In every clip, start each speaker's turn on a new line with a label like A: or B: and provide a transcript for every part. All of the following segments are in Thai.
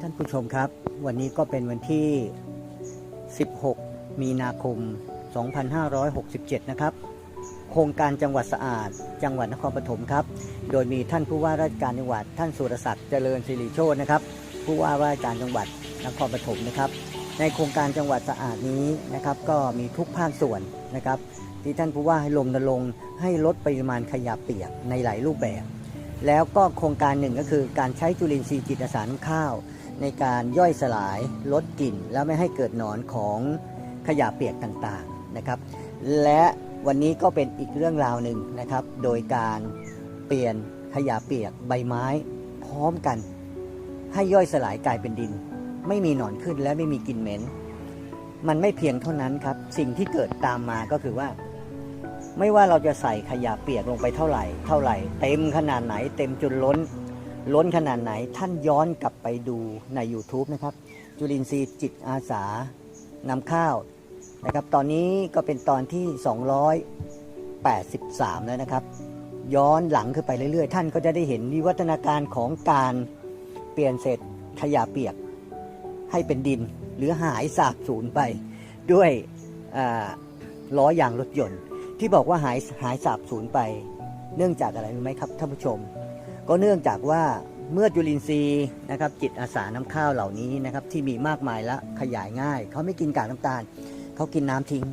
A: ท่านผู้ชมครับ วันนี้ก็เป็นวันที่ 16 มีนาคม 2567 นะครับ โครงการจังหวัดสะอาด จังหวัดนครปฐมครับ โดยมีท่านผู้ว่าราชการจังหวัด ท่านสุรศักดิ์เจริญสิริโชตนะครับ ผู้ว่าราชการจังหวัดนครปฐมนะครับ ในโครงการจังหวัดสะอาดนี้นะครับ ก็มีทุกภาคส่วนนะครับ ที่ท่านผู้ว่าให้ลงนรงให้ลดปริมาณขยะเปียกในหลายรูปแบบ แล้วก็โครงการหนึ่งก็คือการใช้จุลินทรีย์จิตอาสาน้ำข้าว ในการย่อยสลายลดกลิ่น แล้วไม่ให้เกิดหนอนของขยะเปียกต่างๆนะครับ และวันนี้ก็เป็นอีกเรื่องราวหนึ่งนะครับ โดยการเปลี่ยนขยะเปียกใบไม้พร้อมกัน ให้ย่อยสลายกลายเป็นดิน ไม่มีหนอนขึ้นและไม่มีกลิ่นเหม็น มันไม่เพียงเท่านั้นครับ สิ่งที่เกิดตามมาก็คือว่า ไม่ว่าเราจะใส่ขยะเปียกลงไปเท่าไหร่ เท่าไหร่ เต็มขนาดไหน เต็มจนล้น ล้นขนาดไหนท่านย้อนกลับไปดูใน YouTube นะครับ จุลินทรีย์จิตอาสานำข้าวนะครับ ตอนนี้ก็เป็นตอนที่ 283 แล้วนะครับ ย้อนหลังขึ้นไปเรื่อยๆ ท่านก็จะได้เห็นวิวัฒนาการของการเปลี่ยนเศษขยะเปียกให้เป็นดินหรือหายสาบสูญไปด้วยล้อยางรถยนต์ ที่บอกว่าหายหายสาบสูญไป เนื่องจากอะไรรู้ไหมครับท่านผู้ชม ก็เนื่องจากว่าเมื่อจุลินทรีย์นะครับจิตอาสาน้ำข้าวเหล่านี้นะครับที่มีมากมายและขยายง่าย เขาไม่กินกากน้ำตาล เขากินน้ำทิ้ง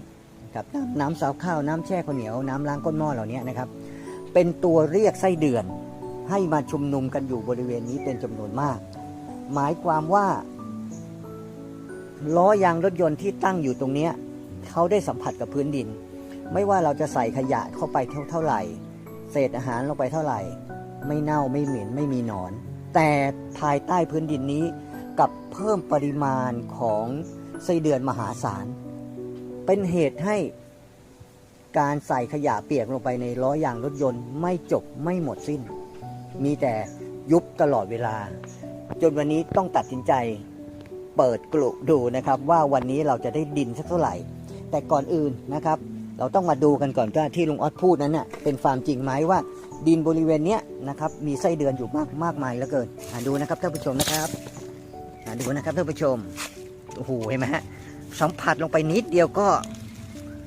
A: กับน้ำน้ำสาวข้าวน้ำแช่ข้าวเหนียวน้ำล้างก้นหม้อเหล่านี้นะครับ เป็นตัวเรียกไส้เดือน ให้มาชุมนุมกันอยู่บริเวณนี้เป็นจำนวนมาก หมายความว่าล้อยางรถยนต์ที่ตั้งอยู่ตรงเนี้ยเขาได้สัมผัสกับพื้นดิน ไม่ว่าเราจะใส่ขยะเข้าไปเท่าไหร่ เศษอาหารลงไปเท่าไหร่ ไม่เน่าไม่เหม็นไม่มีหนอน แต่ภายใต้พื้นดินนี้กับเพิ่มปริมาณของไส้เดือนมหาศาล เป็นเหตุให้การใส่ขยะเปียกลงไปในล้อยางรถยนต์ไม่จบไม่หมดสิ้น มีแต่ยุบตลอดเวลา จนวันนี้ต้องตัดสินใจเปิดกลุ่ดูนะครับว่าวันนี้เราจะได้ดินสักเท่าไหร่ แต่ก่อนอื่นนะครับ เราต้องมาดูกันก่อนว่าที่ลุงออสพูดนั้นเน่ะเป็นความจริงไหมว่า ดินบริเวณเนี้ยนะครับมีไส้เดือนอยู่มากมากมายเหลือเกินดูนะครับท่านผู้ชมนะครับดูนะครับท่านผู้ชมโอ้โหเห็นไหมฮะสัมผัสลงไปนิดเดียวก็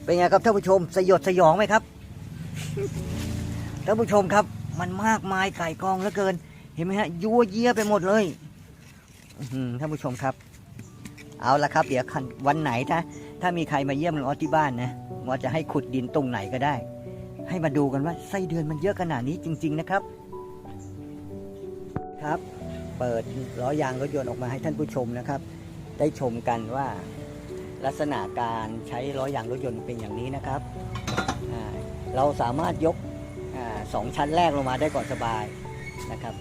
A: เป็นไงครับท่านผู้ชมสยดสยองไหมครับท่านผู้ชมครับ มันมากมายไก่กองเหลือเกิน เห็นไหมฮะยั่วเยี่ยไปหมดเลยท่านผู้ชมครับ เอาละครับ เดี๋ยววันไหนถ้าถ้ามีใครมาเยี่ยมลุงออที่บ้านนะลุงออสจะให้ขุดดินตรงไหนก็ได้ ให้มาดูกันว่าไส้เดือนมันเยอะขนาดนี้จริง ๆนะครับ ครับ เปิดล้อยางรถยนต์ออกมาให้ท่านผู้ชมนะครับ ได้ชมกันว่าลักษณะการใช้ล้อยางรถยนต์เป็นอย่างนี้นะครับ เราสามารถยกอสองชั้นแรกลงมาได้ก่อนสบายนะครับ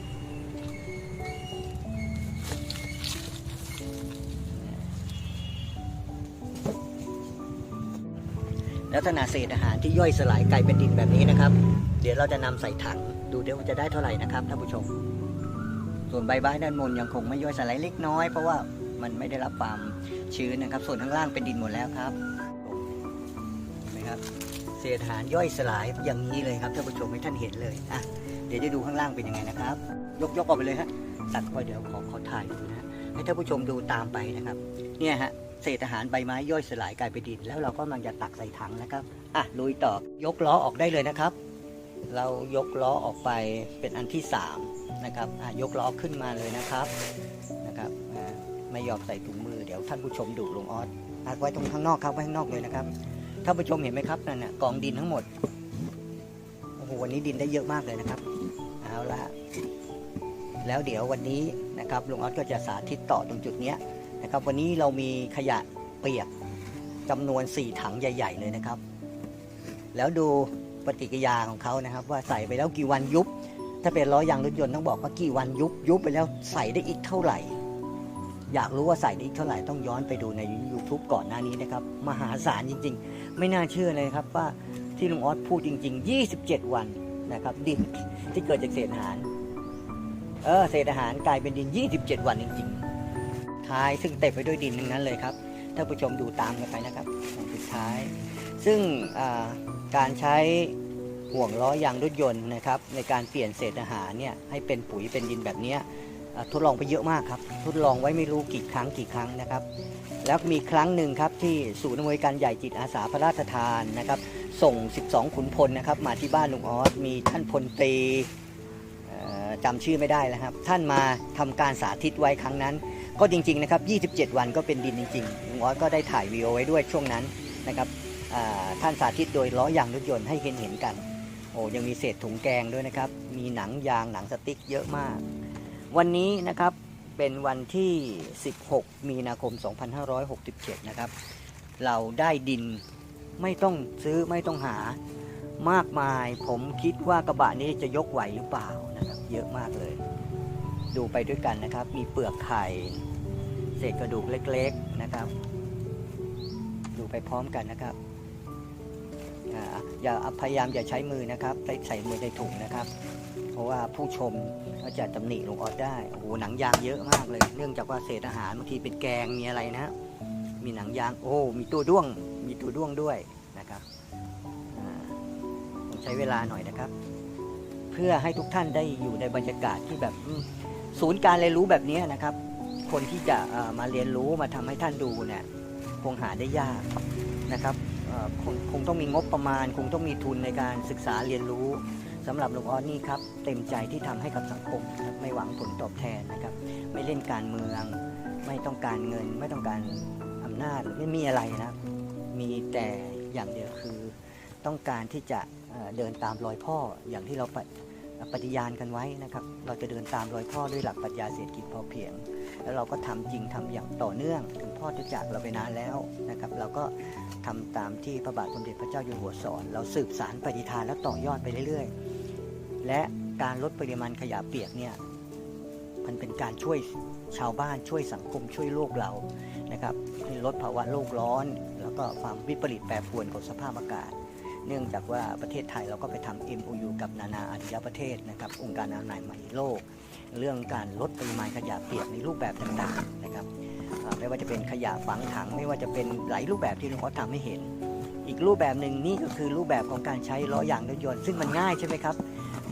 A: ลักษณะเศษอาหารที่ย่อยสลายกลายเป็นดินแบบนี้นะครับ เดี๋ยวเราจะนำใส่ถัง ดูเดี๋ยวจะได้เท่าไหร่นะครับท่านผู้ชม ส่วนใบไม้ด้านบนยังคงไม่ย่อยสลายเล็กน้อย เพราะว่ามันไม่ได้รับความชื้นนะครับ ส่วนข้างล่างเป็นดินหมดแล้วครับเห็นไหมครับ เศษอาหารย่อยสลายอย่างนี้เลยครับท่านผู้ชมให้ท่านเห็นเลยอะเดี๋ยวจะดูข้างล่างเป็นยังไงนะครับ ยกยกออกไปเลยฮะตัดไปเดี๋ยวขอขอถ่ายดูนะให้ท่านผู้ชมดูตามไปนะครับ เนี่ยฮะ เศษอาหารใบไม้ย่อยสลายกลายเป็นดิน แล้วเราก็กำลังจะตักใส่ถังนะครับอะลุยต่อยกล้อออกได้เลยนะครับ เรายกล้อออกไปเป็นอันที่สามนะครับอะยกล้อขึ้นมาเลยนะครับนะครับไม่ยอมใส่ถุงมือเดี๋ยวท่านผู้ชมดุลงออสอัดไว้ตรงข้างนอกครับไว้ข้างนอกเลยนะครับท่านผู้ชมเห็นไหมครับนั่นน่ะกองดินทั้งหมดโอ้โหวันนี้ดินได้เยอะมากเลยนะครับเอาละแล้วเดี๋ยววันนี้นะครับลุงออสก็จะสาธิตต่อตรงจุดเนี้ย นะครับวันนี้เรามีขยะเปียกจำนวน 4 ถังใหญ่ ๆ เลยนะครับ แล้วดูปฏิกิริยาของเขานะครับ ว่าใส่ไปแล้วกี่วันยุบ ถ้าเป็นล้อยางรถยนต์ต้องบอกว่ากี่วันยุบยุบไปแล้วใส่ได้อีกเท่าไหร่ อยากรู้ว่าใส่ได้อีกเท่าไหร่ต้องย้อนไปดูใน YouTube ก่อนหน้านี้นะครับ มหาศาลจริง ๆ ไม่น่าเชื่อเลยครับว่าที่ลุงออสพูดจริง ๆ 27 วันนะครับดินที่เกิดจากเศษอาหารเออเศษอาหารกลายเป็นดิน 27 วันจริง ๆ ท้าย ซึ่งเต็มไปด้วยดินทั้งนั้นเลยครับท่านผู้ชมดูตามกันไปนะครับของสุดท้าย ซึ่งการใช้ห่วงล้อยางรถยนต์นะครับ ในการเปลี่ยนเศษอาหารเนี่ยให้เป็นปุ๋ยเป็นดินแบบนี้ทดลองไปเยอะมากครับทดลองไว้ไม่รู้กี่ครั้งกี่ครั้งนะครับ แล้วมีครั้งหนึ่งครับที่ศูนย์อำนวยการใหญ่จิตอาสาพระราชทานนะครับ ส่ง 12 ขุนพลนะครับ มาที่บ้านลุงออสมีท่านพลตรีเอ่อจำชื่อไม่ได้แล้วครับ ท่านมาทำการสาธิตไว้ครั้งนั้น ก็จริงๆนะครับ 27 วันก็เป็นดินจริงๆลุงออสก็ได้ถ่ายวีดีโอไว้ด้วยช่วงนั้นนะครับท่านสาธิตโดยล้อยางรถยนต์ให้เห็นเห็นกันโอ้ยังมีเศษถุงแกงด้วยนะครับ มีหนังยางหนังสติ๊กเยอะมาก วันนี้นะครับเป็นวันที่ 16 มีนาคม 2567 นะครับ เราได้ดินไม่ต้องซื้อไม่ต้องหามากมาย ผมคิดว่ากระบะนี้จะยกไหวหรือเปล่านะครับ เยอะมากเลย ดูไปด้วยกันนะครับ มีเปลือกไข่ เศษกระดูกเล็กๆนะครับ ดูไปพร้อมกันนะครับอย่าพยายามอย่าใช้มือนะครับใส่ใส่มือในถุงนะครับ เพราะว่าผู้ชมก็จะตำหนิลุงออสได้โอ้โหหนังยางเยอะมากเลย เนื่องจากว่าเศษอาหารบางทีเป็นแกงมีอะไรนะ มีหนังยางโอ้มีตัวด้วง มีตัวด้วงด้วยนะครับต้องใช้เวลาหน่อยนะครับ เพื่อให้ทุกท่านได้อยู่ในบรรยากาศที่แบบศูนย์การเรียนรู้แบบนี้นะครับ คนที่จะมาเรียนรู้มาทำให้ท่านดูเนี่ยคงหาได้ยากนะครับคงคงต้องมีงบประมาณ คงต้องมีทุนในการศึกษาเรียนรู้สำหรับลุงออนี่ครับเต็มใจที่ทำให้กับสังคมครับไม่หวังผลตอบแทนนะครับ ไม่เล่นการเมือง ไม่ต้องการเงิน ไม่ต้องการอำนาจไม่มีอะไรนะมีแต่อย่างเดียวคือต้องการที่จะเดินตามรอยพ่ออย่างที่เราปฏิญาณกันไว้นะครับ เราจะเดินตามรอยพ่อด้วยหลักปรัชญาเศรษฐกิจพอเพียง แล้วเราก็ทำจริงทำอย่างต่อเนื่องถึงพ่อจะจากเราไปนานแล้วนะครับเราก็ทำตามที่พระบาทสมเด็จพระเจ้าอยู่หัวสอน เราสืบสารปฏิทานและต่อยอดไปเรื่อยๆ และการลดปริมาณขยะเปียกเนี่ยมันเป็นการช่วยชาวบ้านช่วยสังคมช่วยโลกเรานะครับลดภาวะโลกร้อน แล้วก็ความวิปริตแปรปรวนของสภาพอากาศ เนื่องจากว่าประเทศไทยเราก็ไปทำ MOU กับนานาอาชญาประเทศนะครับองค์การอนามัยโลก เรื่องการลดปริมาณขยะเปียกในรูปแบบต่างๆนะครับไม่ว่าจะเป็นขยะฝังถัง ไม่ว่าจะเป็นหลายรูปแบบที่ลุงออสทำให้เห็น อีกรูปแบบหนึ่งนี่ก็คือรูปแบบของการใช้ล้อยางรถยนต์ซึ่งมันง่ายใช่ไหมครับ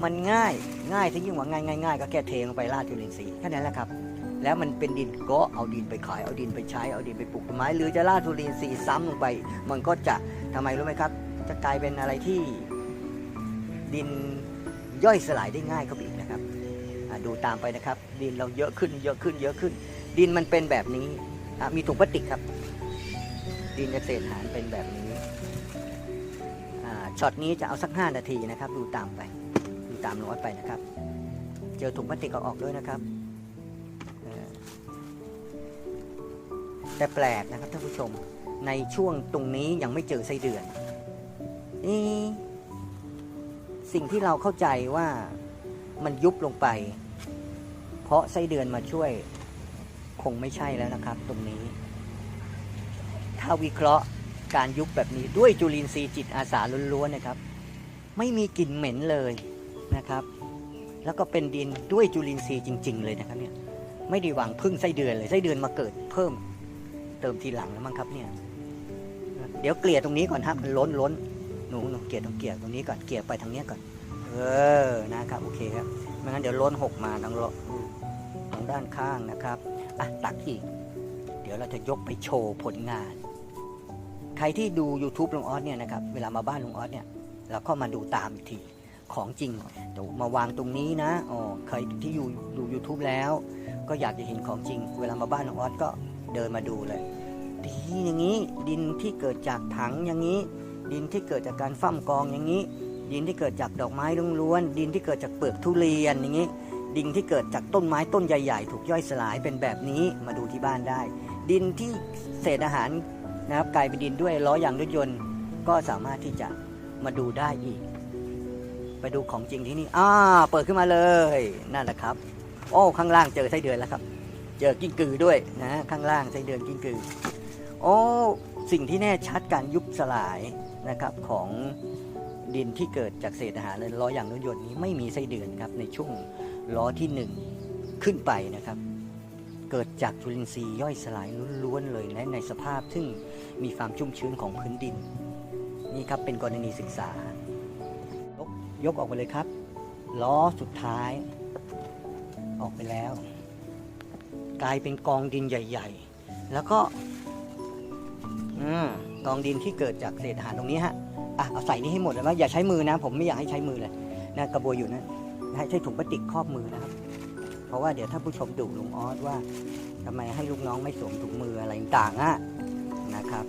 A: มันง่ายง่ายที่ยิ่งกว่าง่ายง่ายง่ายก็แค่เทลงไปราดจุลินทรีย์แค่นั้นแหละครับ แล้วมันเป็นดินก็เอาดินไปขายเอาดินไปใช้เอาดินไปปลูกต้นไม้ หรือจะราดจุลินทรีย์ซ้ำลงไป มันก็จะทำไมรู้ไหมครับ จะกลายเป็นอะไรที่ดินย่อยสลายได้ง่ายเข้าไป ดูตามไปนะครับ ดินเราเยอะขึ้นเยอะขึ้นเยอะขึ้น ดินมันเป็นแบบนี้มีถุงพลาสติกครับ ดินเกษตรหารเป็นแบบนี้ช็อตนี้จะเอาสัก 5 นาทีนะครับ ดูตามไป ดูตามน้อยไปนะครับ เจอถุงพลาสติกเอาออกด้วยนะครับแต่แปลกนะครับท่านผู้ชมในช่วงตรงนี้ยังไม่เจอไส้เดือนนี่สิ่งที่เราเข้าใจว่า มันยุบลงไป เพราะไส้เดือนมาช่วย คงไม่ใช่แล้วนะครับ ตรงนี้ ถ้าวิเคราะห์การยุบแบบนี้ด้วยจุลินทรีย์จิตอาสาล้วนๆนะครับ ไม่มีกลิ่นเหม็นเลยนะครับ แล้วก็เป็นดินด้วยจุลินทรีย์จริง ๆ เลยนะครับเนี่ยไม่ได้หวังพึ่งไส้เดือนเลยไส้เดือนมาเกิดเพิ่มเติมทีหลังแล้วมั้งครับเนี่ยเดี๋ยวเกลี่ยตรงนี้ก่อนครับมันล้นล้นหนูหนูเกลี่ยตรงเกลี่ยตรงนี้ก่อนเกลี่ยไปทางเนี้ยก่อน เออนะครับโอเคครับไม่งั้นเดี๋ยวล้นหกมาทางโลทางด้านข้างนะครับอะตักอีก เดี๋ยวเราจะยกไปโชว์ผลงาน ใครที่ดู YouTube ลุงออสเนี่ยนะครับเวลามาบ้านลุงออสเนี่ยเราก็มาดูตามอีกทีของจริงเดี๋ยวมาวางตรงนี้นะอ๋อใครที่อยู่ดู YouTube แล้ว ก็อยากจะเห็นของจริง เวลามาบ้านลุงออสก็เดินมาดูเลยดีอย่างนี้ดินที่เกิดจากถังอย่างนี้ ดินที่เกิดจากการฟั่มกองอย่างนี้ ดินที่เกิดจากดอกไม้ล้วนๆดินที่เกิดจากเปลือกทุเรียนอย่างนี้ ดินที่เกิดจากต้นไม้ต้นใหญ่ ๆ ถูกย่อยสลายเป็นแบบนี้มาดูที่บ้านได้ ดินที่เศษอาหารนะครับกลายเป็นดินด้วยล้อยางรถยนต์ก็สามารถที่จะมาดูได้อีก ไปดูของจริงที่นี่อ่าเปิดขึ้นมาเลยนั่นแหละครับ โอ้ข้างล่างเจอไส้เดือนแล้วครับ เจอกิ้งกือด้วยนะข้างล่างไส้เดือนกิ้งกือโอ้สิ่งที่แน่ชัดการยุบสลายนะครับของ ดินที่เกิดจากเศษอาหารและล้ออย่างรถยนต์นี้ไม่มีไส้เดือนครับในช่วงล้อที่หนึ่งขึ้นไปนะครับ เกิดจากจุลินทรีย์ย่อยสลายล้วนๆเลยและในสภาพซึ่งมีความชุ่มชื้นของพื้นดิน นี่ครับเป็นกรณีศึกษายกยกออกไปเลยครับ ล้อสุดท้าย ออกไปแล้ว กลายเป็นกองดินใหญ่ ๆ แล้วก็อกองดินที่เกิดจากเศษอาหารตรงนี้ฮะ อะเอาใส่นี่ให้หมดเลยว่าอย่าใช้มือนะ ผมไม่อยากให้ใช้มือเลยนะกระบวยอยู่นะให้ใช้ถุงพลาสติกครอบมือนะครับ เพราะว่าเดี๋ยวถ้าผู้ชมดุลุงออสว่าทำไมให้ลูกน้องไม่สวมถุงมืออะไรต่างๆอะนะครับ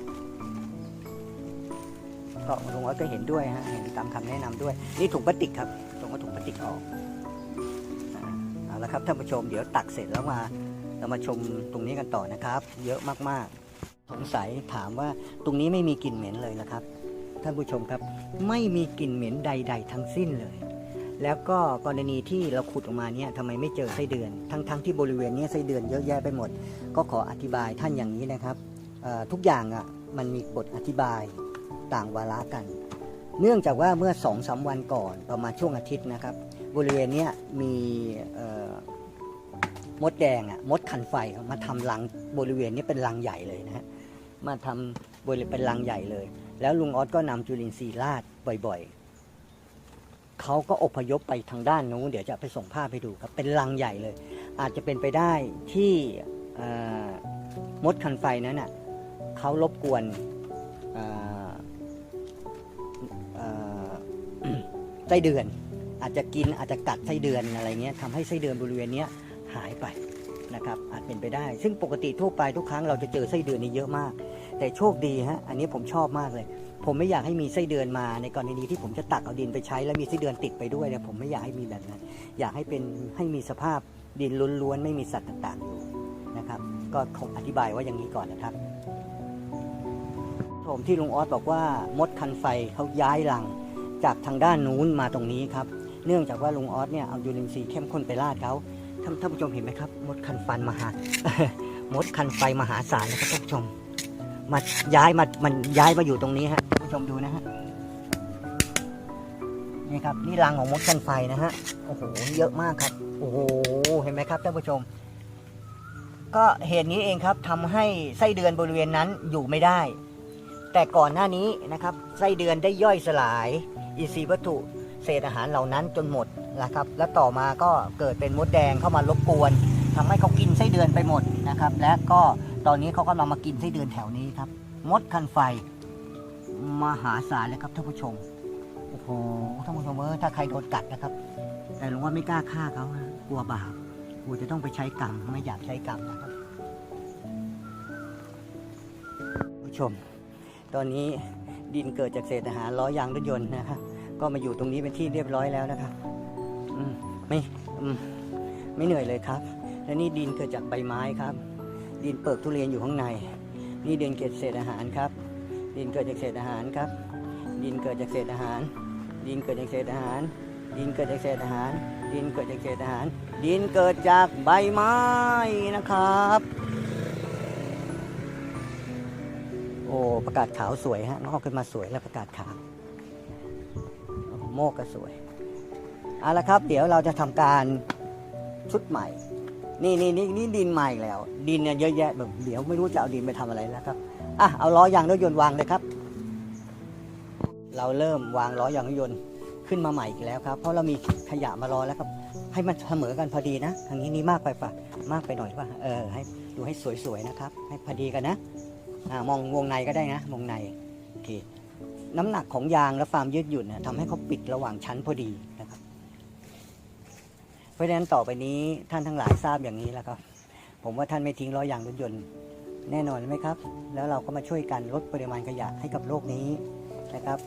A: ก็ลุงออสก็เห็นด้วยฮะเห็นตามคำแนะนำด้วย นี่ถุงพลาสติกครับตรงว่าถุงพลาสติกออกอ่าเอาละครับท่านผู้ชมเดี๋ยวตักเสร็จแล้วมาเรามาชมตรงนี้กันต่อนะครับ เยอะมากๆ สงสัยถามว่าตรงนี้ไม่มีกลิ่นเหม็นเลยนะครับ ท่านผู้ชมครับ ไม่มีกลิ่นเหม็นใด ๆ ทั้งสิ้นเลย แล้วก็กรณีที่เราขุดออกมาเนี่ยทำไมไม่เจอไส้เดือน ทั้งๆที่บริเวณนี้ไส้เดือนเยอะแยะไปหมด ก็ขออธิบายท่านอย่างนี้นะครับทุกอย่างอะมันมีบทอธิบายต่างวาระกัน เนื่องจากว่าเมื่อสองสามวันก่อนประมาณช่วงอาทิตย์นะครับ บริเวณนี้มีมดแดงอะมดคันไฟมาทำรังบริเวณนี้เป็นรังใหญ่เลยนะฮะมาทำบริเวณเป็นรังใหญ่เลย แล้วลุงออสก็นำจุลินทรีย์ราดบ่อยๆ เขาก็อพยพไปทางด้านนู้นเดี๋ยวจะไปส่งภาพให้ดูครับ เป็นรังใหญ่เลย อาจจะเป็นไปได้ที่มดคันไฟนั้นน่ะเขารบกวนไส้เดือน อาจจะกินอาจจะกัดไส้เดือนอะไรเงี้ยทำให้ไส้เดือนบริเวณเนี้ยหายไปนะครับอาจเป็นไปได้ ซึ่งปกติทั่วไปทุกครั้งเราจะเจอไส้เดือนนี่เยอะมาก แต่โชคดีฮะอันนี้ผมชอบมากเลย ผมไม่อยากให้มีไส้เดือนมาในกรณีที่ผมจะตักเอาดินไปใช้ แล้วมีไส้เดือนติดไปด้วยเนี่ยผมไม่อยากให้มีแบบนั้น อยากให้เป็นให้มีสภาพดินล้วนๆไม่มีสัตว์ต่างๆอยู่นะครับ ก็คงอธิบายว่าอย่างนี้ก่อนนะครับผมที่ลุงออสบอกว่ามดคันไฟเขาย้ายรังจากทางด้านนู้นมาตรงนี้ครับเนื่องจากว่าลุงออสเนี่ยเอายูรินซีเข้มข้นไปราดเขาท่านท่านผู้ชมเห็นไหมครับ มดคันฟันมหามดคันไฟมหาศาลนะครับท่านผู้ชม มาย้ายมามันย้ายมาอยู่ตรงนี้ฮะผู้ชมดูนะฮะนี่ครับนี่รังของมดกันไฟนะฮะโอ้โหเยอะมากครับโอ้โหเห็นไหมครับท่านผู้ชม ก็เหตุนี้เองครับทำให้ไส้เดือนบริเวณนั้นอยู่ไม่ได้ แต่ก่อนหน้านี้นะครับไส้เดือนได้ย่อยสลายอินทรีย์วัตถุเศษอาหารเหล่านั้นจนหมดนะครับ แล้วต่อมาก็เกิดเป็นมดแดงเข้ามารบกวนทำให้เขากินไส้เดือนไปหมดนะครับ และก็ ตอนนี้เขาก็มามากินไส้เดือนแถวนี้ครับ มดคันไฟมหาศาลเลยครับท่านผู้ชม โอ้โหท่านผู้ชมเออถ้าใครโดนกัดนะครับ แต่หลวงว่าไม่กล้าฆ่าเขานะกลัวบาปกลัวจะต้องไปใช้กรรมไม่อยากใช้กรรมนะครับผู้ชม ตอนนี้ดินเกิดจากเศษอาหารล้อยางรถยนต์นะครับก็มาอยู่ตรงนี้เป็นที่เรียบร้อยแล้วนะครับอืมไม่อืมไม่เหนื่อยเลยครับ และนี่ดินเกิดจากใบไม้ครับ ดินเปลือกทุเรียนอยู่ข้างใน นี่ดินเกิดเศษอาหารครับ ดินเกิดจากเศษอาหารครับ ดินเกิดจากเศษอาหาร ดินเกิดจากเศษอาหาร ดินเกิดจากเศษอาหาร ดินเกิดจากเศษอาหาร ดินเกิดจากใบไม้นะครับ โอ้ประกาศขาวสวยฮะงอกขึ้นมาสวยแล้วประกาศขาวโอ้โมกก็สวยเอาละครับ เดี๋ยวเราจะทำการชุดใหม่ นี่นี่นี่นี่ดินใหม่แล้ว ดินเนี่ยเยอะแยะแบบเดี๋ยวไม่รู้จะเอาดินไปทำอะไรแล้วครับอะเอาล้อยางรถยนต์วางเลยครับ เราเริ่มวางล้อยางรถยนต์ขึ้นมาใหม่อีกแล้วครับ เพราะเรามีขยะมารอแล้วครับ ให้มันเสมอกันพอดีนะทางนี้นี่มากไปปะมากไปหน่อยป่ะเออให้ดูให้สวยๆนะครับ ให้พอดีกันนะอ่ามองวงในก็ได้นะวงในโอเคน้ำหนักของยางและความยืดหยุ่นเนี่ยทำให้เขาปิดระหว่างชั้นพอดีนะครับ ราะฉะนั้นต่อไปนี้ท่านทั้งหลายทราบอย่างนี้แล้วครับ ผมว่าท่านไม่ทิ้งล้อยางรถยนต์แน่นอนไหมครับ แล้วเราก็มาช่วยกันลดปริมาณขยะให้กับโลกนี้นะครับ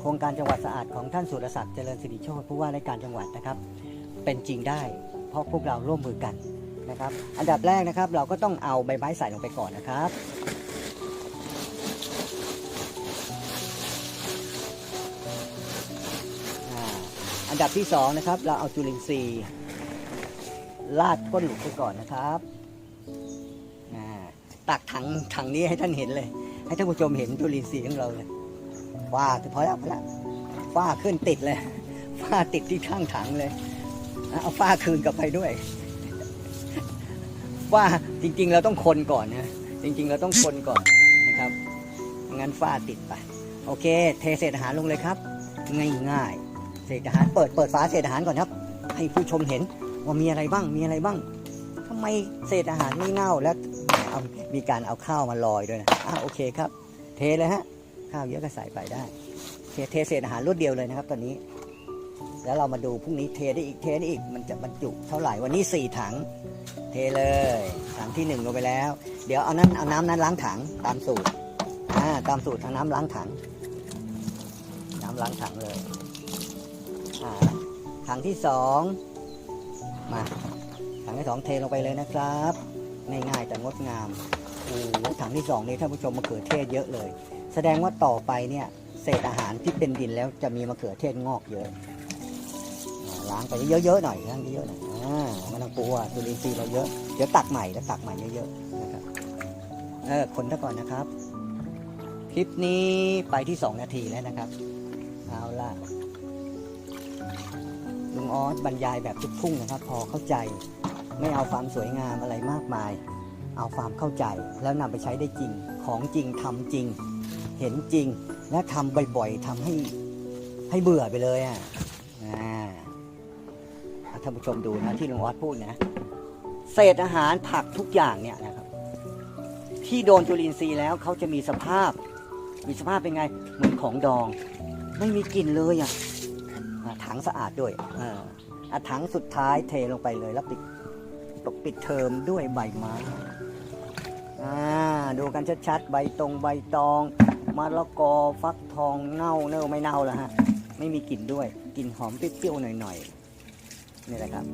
A: โครงการจังหวัดสะอาดของท่านสุรศักดิ์เจริญสิริโชติผู้ว่าราชการจังหวัดนะครับ เป็นจริงได้ เพราะพวกเราร่วมมือกันนะครับ อันดับแรกนะครับ เราก็ต้องเอาใบไม้ใส่ลงไปก่อนนะครับอันดับที่สองนะครับเราเอาจุลินทรีย์ ลาดก้นหลุมไปก่อนนะครับตักถังถังนี้ให้ท่านเห็นเลย ให้ท่านผู้ชมเห็นจุลินทรีย์ของเราเลยว้าพอแล้วพอแล้วฝ้าขึ้นติดเลยฝ้าติดที่ข้างถังเลย เอาฝ้าคืนกลับไปด้วยฝ้าจริง ๆ เราต้องคนก่อนนะจริง ๆ เราต้องคนก่อนนะครับงั้นฝ้าติดไป โอเค เทเศษอาหารลงเลยครับ ง่ายๆเศษอาหารเปิดเปิดฝาเศษอาหารก่อนครับ ให้ผู้ชมเห็น ว่ามีอะไรบ้างมีอะไรบ้างทำไมไมเศษอาหารไม่เน่าแล้วเอามีการเอาข้าวมาลอยด้วยนะอะโอเคครับ เทเลยฮะข้าวเยอะก็ใส่ไปได้เทเทเศษอาหารรวดเดียวเลยนะครับ ตอนนี้ แล้วเรามาดูพรุ่งนี้เทได้อีกเทได้อีกมันจะบรรจุเท่าไหร่วันนี้สี่ถัง เทเลยถังที่หนึ่งลงไปแล้ว เดี๋ยวเอานั้นเอาน้ำนั้นล้างถังตามสูตรอ่าตามสูตรทางน้ำล้างถัง น้ำล้างถังเลยอ่าถังที่สอง มาถังที่สองเทลงไปเลยนะครับง่ายๆแต่งดงามโอ้ถังที่สองนี้ท่านผู้ชมมะเขือเทศเยอะเลย แสดงว่าต่อไปเนี่ยเศษอาหารที่เป็นดินแล้วจะมีมะเขือเทศงอกเยอะล้างไปเยอะๆหน่อยล้างเยอะๆหน่อยอ่าไมันต้องกลัวจุลินทรีย์เราเยอะเดี๋ยวตักใหม่แล้วตักใหม่เยอะๆนะครับเออคนซะก่อนนะครับ คลิปนี้ไปที่ 2 นาทีแล้วนะครับ เอาล่ะ ลุงออสบรรยายแบบทุกทุ่งนะครับ พอเข้าใจไม่เอาความสวยงามอะไรมากมาย เอาความเข้าใจแล้วนำไปใช้ได้จริงของจริงทำจริง เห็นจริงและทำบ่อยๆทำให้ให้เบื่อไปเลยอะท่านผู้ชมดูนะที่ลุงออสพูดนะเศษอาหารผักทุกอย่างเนี่ยนะครับ ที่โดนจุลินทรีย์แล้วเขาจะมีสภาพ มีสภาพเป็นไงเหมือนของดอง ไม่มีกลิ่นเลยอะ ถังสะอาดด้วยเอออะถังสุดท้ายเทลงไปเลยแล้วปิดตกปิดเทอมด้วยใบไม้อ่าดูกันชัดๆ ใบตรงใบตองมะละกอฟักทองเน่าเน่าไม่เน่าแล้วฮะ ไม่มีกลิ่นด้วยกลิ่นหอมเปรี้ยวๆหน่อยๆนี่แหละครับ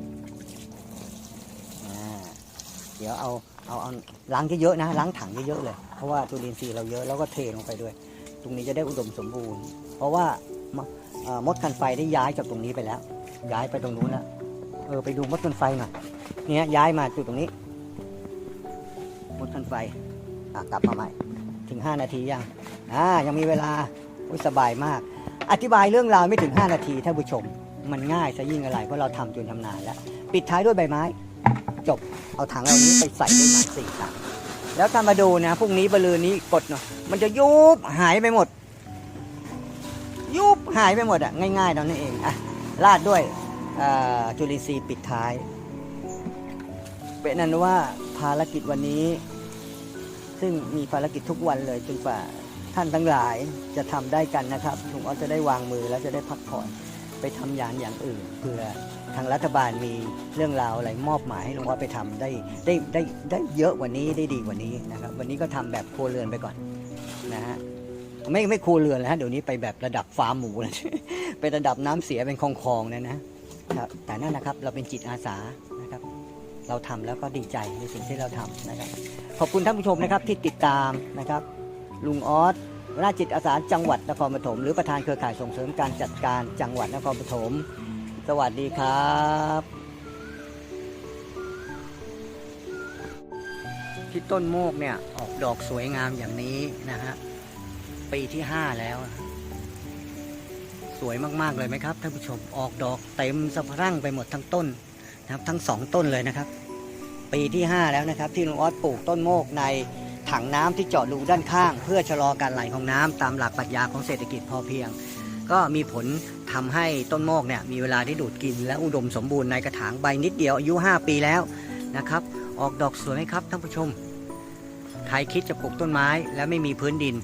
A: เดี๋ยวเอาเอาเอาล้างเยอะๆนะล้างถังเยอะๆเลย เพราะว่าจุลินทรีย์เราเยอะแล้วก็เทลงไปด้วย ตรงนี้จะได้อุดมสมบูรณ์ เพราะว่ามดคันไฟได้ย้ายจากตรงนี้ไปแล้ว ย้ายไปตรงนู้นแล้วเออไปดูมดคันไฟหน่อยเนี่ยย้ายมาจุดตรงนี้ มดคันไฟอะกลับมาใหม่ ถึง 5 นาทียังอ่ายังมีเวลาอุ๊ยสบายมาก อธิบายเรื่องราวไม่ถึง 5 นาทีท่านผู้ชม มันง่ายซะยิ่งอะไรเพราะเราทำจนทำนานแล้ว ปิดท้ายด้วยใบไม้ จบเอาถังเหล่านี้ไปใส่ด้วยหมาสี่ถัง แล้วถ้ามาดูนะพรุ่งนี้บลืนนี้กดเนาะมันจะยุบหายไปหมด ยุบหายไปหมดอะง่ายๆตอนนี้เองอะราดด้วยจุลินทรีย์ปิดท้าย เป็นนั้นว่าภารกิจวันนี้ ซึ่งมีภารกิจทุกวันเลยจนกว่าท่านทั้งหลายจะทำได้กันนะครับลุงออสจะได้วางมือแล้วจะได้พักผ่อน ไปทำยานอย่างอื่นเพื่อทางรัฐบาลมีเรื่องราวอะไรมอบหมายให้ลุงออสไปทำได้ได้ได้ได้เยอะกว่านี้ได้ดีกว่านี้นะครับวันนี้ก็ทำแบบครัวเรือนไปก่อนนะฮะไม่ไม่ครัวเรือนแล้วฮะเดี๋ยวนี้ไปแบบระดับฟาร์มหมูแล้วเป็นระดับน้ำเสียเป็นคลองคลองนะนะครับแต่นั่นนะครับเราเป็นจิตอาสานะครับ เราทำแล้วก็ดีใจในสิ่งที่เราทำนะครับ ขอบคุณท่านผู้ชมนะครับที่ติดตามนะครับ ลุงออส ราจิตอาสาจังหวัดนครปฐมหรือประธานเครือข่ายส่งเสริมการจัดการจังหวัดนครปฐมสวัสดีครับที่ต้นโมกเนี่ยออกดอกสวยงามอย่างนี้นะฮะปีที่5แล้ว สวยมากๆเลยไหมครับท่านผู้ชมออกดอกเต็มสะพรั่งไปหมดทั้งต้นนะครับทั้งสองต้นเลยนะครับ ปีที่5แล้วนะครับ ที่ลุงออสปลูกต้นโมกใน ถังน้ำที่เจาะรูด้านข้าง เพื่อชะลอการไหลของน้ำตามหลักปรัชญาของเศรษฐกิจพอเพียง ก็มีผลทำให้ต้นโมกเนี่ยมีเวลาที่ดูดกิน และอุดมสมบูรณ์ในกระถางใบนิดเดียวอายุ 5 ปีแล้วนะครับ ออกดอกสวยไหมครับท่านผู้ชม ใครคิดจะปลูกต้นไม้และไม่มีพื้นดิน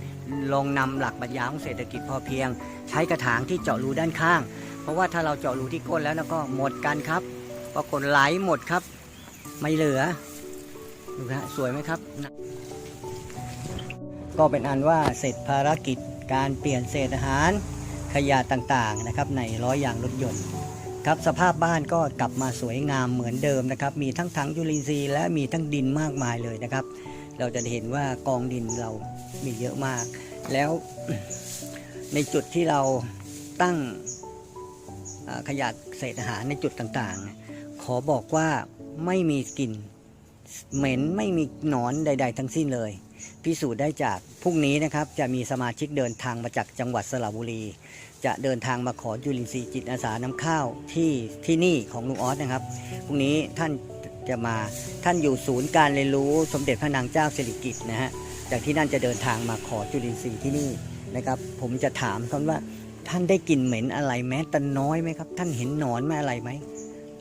A: ลองนำหลักปรัชญาของเศรษฐกิจพอเพียง ใช้กระถางที่เจาะรูด้านข้าง เพราะว่าถ้าเราเจาะรูที่ก้นแล้วก็หมดกันครับปรากฏไหลหมดครับ ไม่เหลือดูนะฮะสวยไหมครับ ก็เป็นอันว่าเสร็จภารกิจการเปลี่ยนเศษอาหารขยะต่างๆนะครับในล้อยอย่างรถยนต์ครับสภาพบ้านก็กลับมาสวยงามเหมือนเดิมนะครับ มีทั้งถังจุลินทรีย์และมีทั้งดินมากมายเลยนะครับ เราจะเห็นว่ากองดินเรามีเยอะมาก แล้วในจุดที่เราตั้งขยะเศษอาหารในจุดต่างๆ ขอบอกว่าไม่มีกลิ่นเหม็นไม่มีหนอนใด ๆ ทั้งสิ้นเลย พิสูจน์ได้จากพรุ่งนี้นะครับจะมีสมาชิกเดินทางมาจากจังหวัดสระบุรี จะเดินทางมาขอจุลินทรีย์จิตอาสาน้ำข้าวที่ที่นี่ของลุงออสนะครับพรุ่งนี้ท่านจะมาท่านอยู่ศูนย์การเรียนรู้สมเด็จพระนางเจ้าสิริกิติ์นะฮะจากที่นั่นจะเดินทางมาขอจุลินทรีย์ที่นี่นะครับผมจะถามเขาว่าท่านได้กลิ่นเหม็นอะไรแม้แต่น้อยไหมครับ ท่านเห็นหนอนไหมอะไรไหม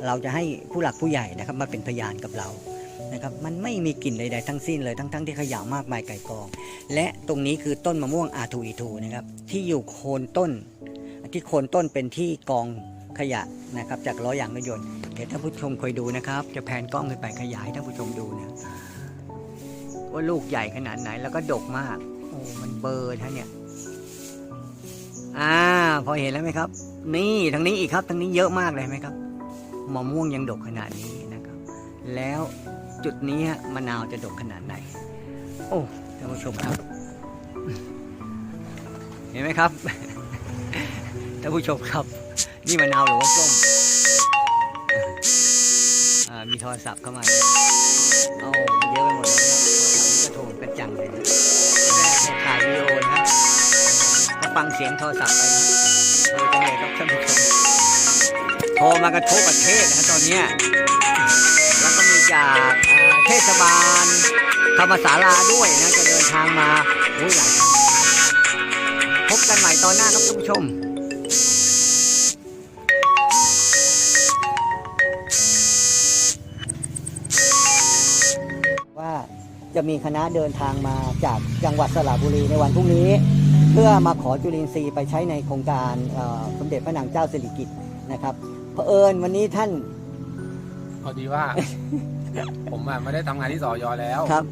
A: เราจะให้ผู้หลักผู้ใหญ่นะครับมาเป็นพยานกับเรา นะครับมันไม่มีกลิ่นใด ๆ ทั้งสิ้นเลยทั้งๆที่ขยะมากมายไก่กอง และตรงนี้คือต้นมะม่วงอาทูอีทูนะครับที่อยู่โคนต้น ที่โคนต้นเป็นที่กองขยะนะครับจากล้อยางรถยนต์เดี๋ยวท่านผู้ชมคอยดูนะครับ จะแผนกล้องขึ้นไปขยายให้ท่านผู้ชมดูนะว่าลูกใหญ่ขนาดไหนแล้วก็ดกมากโอ้มันเบอร์ท่านเนี่ยอ่าพอเห็นแล้วไหมครับ นี่ทางนี้อีกครับทางนี้เยอะมากเลยไหมครับมะม่วงยังดกขนาดนี้นะครับ แล้ว จุดนี้ฮะมะนาวจะดกขนาดไหน โอ้ท่านผู้ชมครับ เห็นไหมครับท่านผู้ชมครับ นี่มะนาวหรือว่าส้มอ่ามีโทรศัพท์เข้ามาเนี่ยเอาเยอะไปหมดเลยนะครับโทรศัพท์นี่ก็โทรกระจังเลยนะแม่จะถ่ายวีดีโอนะครับก็ฟังเสียงโทรศัพท์ไปนะโทรจังเลยครับท่านผู้ชมโทรมากระทบประเทศนะตอนเนี้ยแล้วก็มี จากเทศบาล ธรรมศาลาด้วยนะจะเดินทางมาโอ้ยหลายพบกันใหม่ตอนหน้าครับท่านผู้ชมว่าจะมีคณะเดินทางมาจากจังหวัดสระบุรีในวันพรุ่งนี้ เพื่อมาขอจุลินทรีย์ไปใช้ในโครงการสมเด็จพระนางเจ้าสิริกิติ์นะครับเผอิญวันนี้ท่าน
B: พอดีว่า ผมอะไม่ได้ทำงานที่สอยอแล้ว
A: ครับ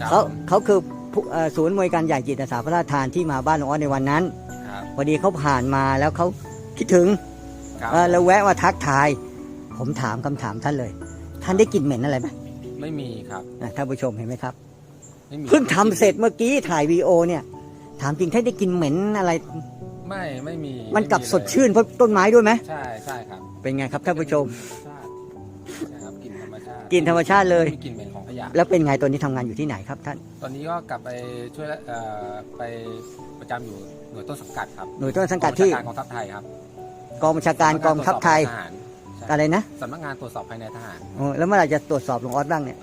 B: ครับ
A: เขา
B: ผม
A: เขาคือผู้เอ่อศูนย์มวยการใหญ่จิตอาสาพระราชทานที่มาบ้านหลวงอ้อในวันนั้น
B: ครับ
A: พอดีเขาผ่านมาแล้วเขาคิดถึง
B: ครับ
A: เอ่อแล้วแวะมาทักทาย ผมถามคำถามท่านเลย ท่านได้กลิ่นเหม็นอะไรไหม
B: ไม่มีครับ
A: อะท่านผู้ชมเห็นไหมครับ
B: ไม่มี
A: เพิ่งทำเสร็จเมื่อกี้ถ่ายวีดีโอเนี่ย ถามจริงท่านได้กลินเหม็นอะไร
B: ไม่ไม่มี
A: มันกลับ
B: ไเลย
A: สดชื่นเพราะต้นไม้ด้วยไหม
B: ใช่ใช่ครับ
A: เป็นไงครับท่านผู้ชม
B: ธรรมช
A: กลินธรรมชาติเลย
B: ไม่มีกลิ่นเหม็นของขยะ
A: แล้วเป็นไงตัวนี้ทำงานอยู่ที่ไหนครับท่าน
B: ตอนนี้ก็กลับไปช่วยเอ่อไปประจำอยู่หน่วยต้นสังกัดครับ
A: หน่วยต้นสังกัดที่
B: กองบัญชาการกองทัพไทยครับ
A: กองบัญชาการกองทัพไทย
B: สำนักงานตรวจสอบภายในทหารใช่
A: อะไรนะ
B: สำนักงานตรวจสอบภายในทหาร
A: โอ้แล้วเมื่อไหร่จะตรวจสอบหลวงออสบ้างเนี่ย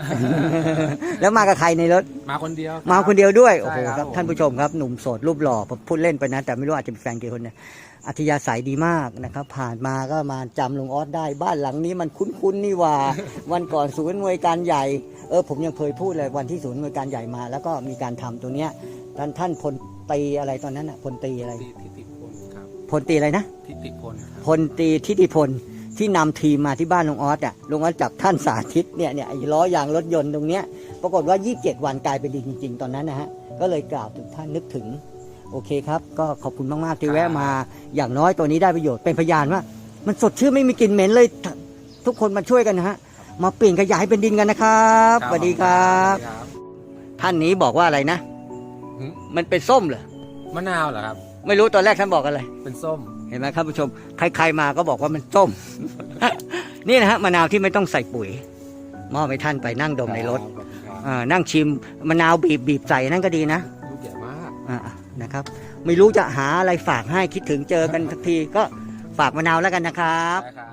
A: แล้วมากับใครในรถ
B: มาคนเดียว
A: มาคนเดียวด้วย
B: ใช่
A: โอ้โห
B: ครับ
A: ครับ
B: ผม
A: ท่านผู้ชมครับ หนุ่มโสดรูปหล่อผมพูดเล่นไปนะ แต่ไม่รู้อาจจะเป็นแฟนกี่คนเนี่ยอัธยาศัยดีมากนะครับ ผ่านมาก็มาจำลุงออสได้ บ้านหลังนี้มันคุ้นๆนี่หว่า วันก่อนศูนย์หน่วยการใหญ่ เออผมยังเคยพูดเลยวันที่ศูนย์หน่วยการใหญ่มา แล้วก็มีการทำตัวเนี้ยท่านท่านพลตรีอะไรตอนนั้นอะพลตรีอะไร
B: ที่ทิติพลครับ
A: พลตรีอะไรนะ
B: ทิติพลครับ
A: พลตรีทิติพล ที่นำทีมมาที่บ้านลุงออสอะลุงออสจับท่านสาธิตเนี่ยเนี่ยไอ้ล้อยางรถยนต์ตรงเนี้ยปรากฏว่า 27 วันกลายเป็นดินจริง ๆ ตอนนั้นนะฮะก็เลยกล่าวถึงท่านนึกถึง โอเคครับ ก็ขอบคุณมากๆที่แวะมา อย่างน้อยตัวนี้ได้ประโยชน์เป็นพยานว่า มันสดชื่นไม่มีกลิ่นเหม็นเลยททุกคนมาช่วยกันนะฮะมาเปลี่ยนขยะให้เป็นดินกันนะครับสวัสดีครับ
B: สวัสดีครับ
A: ท่านนี้บอกว่าอะไรนะ
B: หืม
A: มันเป็นส้มเหรอ
B: มะนาวเหรอครับ
A: ไม่รู้ตอนแรกท่านบอกอะไร
B: เป็นส้ม
A: เห็นไหมครับผู้ชม ใคร ๆมาก็บอกว่ามันส้ม นี่นะฮะมะนาวที่ไม่ต้องใส่ปุ๋ยมอบให้ท่านไปนั่งดมในรถ
B: ขอบคุณครับ
A: อ่านั่งชิมมะนาวบีบบีบใส่นั่นก็ดีนะ
B: ลูกใหญ่มาก
A: อ่านะครับ ไม่รู้จะหาอะไรฝากให้คิดถึงเจอกันสักทีก็ฝากมะนาวแล้วกันนะครับ
B: นะครับ